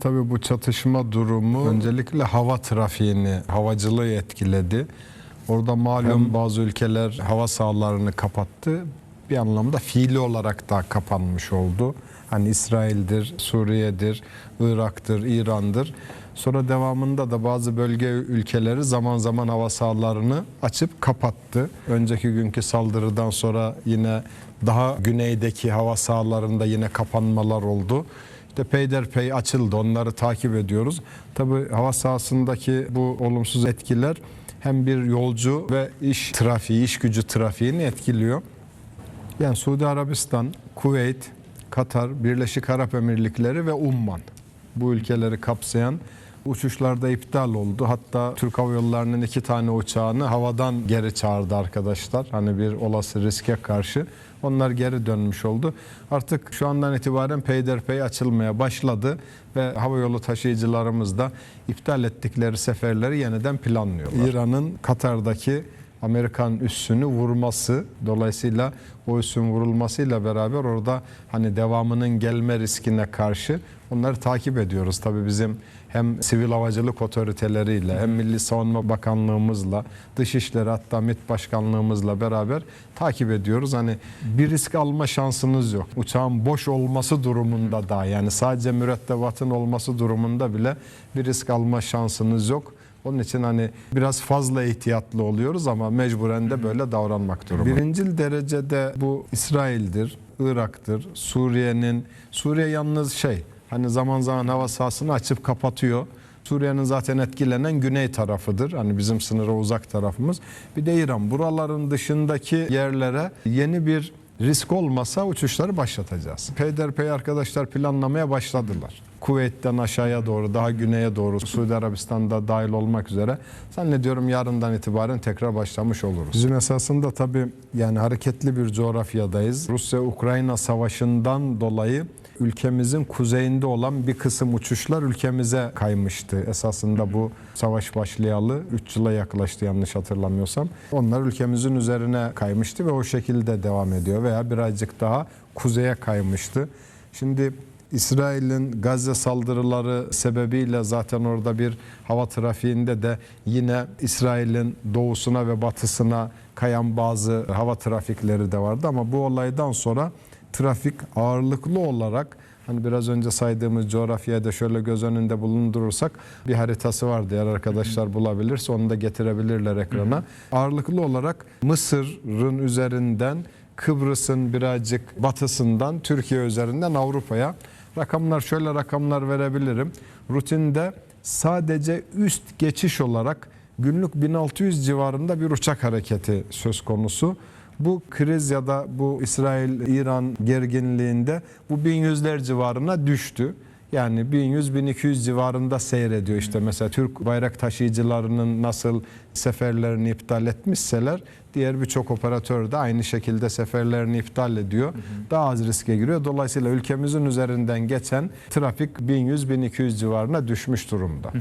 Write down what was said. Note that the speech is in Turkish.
Tabii bu çatışma durumu öncelikle hava trafiğini, havacılığı etkiledi. Orada malum bazı ülkeler hava sahalarını kapattı. Bir anlamda fiili olarak da kapanmış oldu. Hani İsrail'dir, Suriye'dir, Irak'tır, İran'dır. Sonra devamında da bazı bölge ülkeleri zaman zaman hava sahalarını açıp kapattı. Önceki günkü saldırıdan sonra yine daha güneydeki hava sahalarında yine kapanmalar oldu. İşte peyderpey açıldı. Onları takip ediyoruz. Tabii hava sahasındaki bu olumsuz etkiler hem bir yolcu ve iş trafiği, iş gücü trafiğini etkiliyor. Yani Suudi Arabistan, Kuveyt, Katar, Birleşik Arap Emirlikleri ve Umman bu ülkeleri kapsayan uçuşlarda iptal oldu. Hatta Türk Hava Yolları'nın iki tane uçağını havadan geri çağırdı arkadaşlar. Hani bir olası riske karşı. Onlar geri dönmüş oldu. Artık şu andan itibaren peyderpey açılmaya başladı ve havayolu taşıyıcılarımız da iptal ettikleri seferleri yeniden planlıyorlar. İran'ın Katar'daki Amerikan üssünü vurması dolayısıyla o üssün vurulmasıyla beraber orada hani devamının gelme riskine karşı onları takip ediyoruz. Tabii bizim hem sivil havacılık otoriteleriyle hem Milli Savunma Bakanlığımızla Dışişleri hatta MİT Başkanlığımızla beraber takip ediyoruz. Hani bir risk alma şansınız yok. Uçağın boş olması durumunda da yani sadece mürettebatın olması durumunda bile bir risk alma şansınız yok. Onun için hani biraz fazla ihtiyatlı oluyoruz ama mecburen de böyle davranmak durumunda. Birincil derecede bu İsrail'dir, Irak'tır, Suriye'nin, Suriye yalnız şey hani zaman zaman hava sahasını açıp kapatıyor. Suriye'nin zaten etkilenen güney tarafıdır. Hani bizim sınıra uzak tarafımız. Bir de İran. Buraların dışındaki yerlere yeni bir risk olmasa uçuşları başlatacağız. Peyderpey arkadaşlar planlamaya başladılar. Kuveyt'ten aşağıya doğru, daha güneye doğru, Suudi Arabistan'da dahil olmak üzere zannediyorum yarından itibaren tekrar başlamış oluruz. Bizim esasında tabii yani hareketli bir coğrafyadayız. Rusya-Ukrayna savaşından dolayı ülkemizin kuzeyinde olan bir kısım uçuşlar ülkemize kaymıştı. Esasında bu savaş başlayalı 3 yıla yaklaştı yanlış hatırlamıyorsam. Onlar ülkemizin üzerine kaymıştı ve o şekilde devam ediyor veya birazcık daha kuzeye kaymıştı. Şimdi İsrail'in Gazze saldırıları sebebiyle zaten orada bir hava trafiğinde de yine İsrail'in doğusuna ve batısına kayan bazı hava trafikleri de vardı ama bu olaydan sonra trafik ağırlıklı olarak hani biraz önce saydığımız coğrafyayı da şöyle göz önünde bulundurursak bir haritası var diğer arkadaşlar bulabilirse onu da getirebilirler ekrana. Ağırlıklı olarak Mısır'ın üzerinden Kıbrıs'ın birazcık batısından Türkiye üzerinden Avrupa'ya rakamlar şöyle rakamlar verebilirim. Rutinde sadece üst geçiş olarak günlük 1600 civarında bir uçak hareketi söz konusu. Bu kriz ya da bu İsrail-İran gerginliğinde bu 1100'ler civarına düştü. Yani 1100-1200 civarında seyrediyor işte mesela Türk bayrak taşıyıcılarının nasıl seferlerini iptal etmişseler diğer birçok operatör de aynı şekilde seferlerini iptal ediyor. Daha az riske giriyor. Dolayısıyla ülkemizin üzerinden geçen trafik 1100-1200 civarına düşmüş durumda.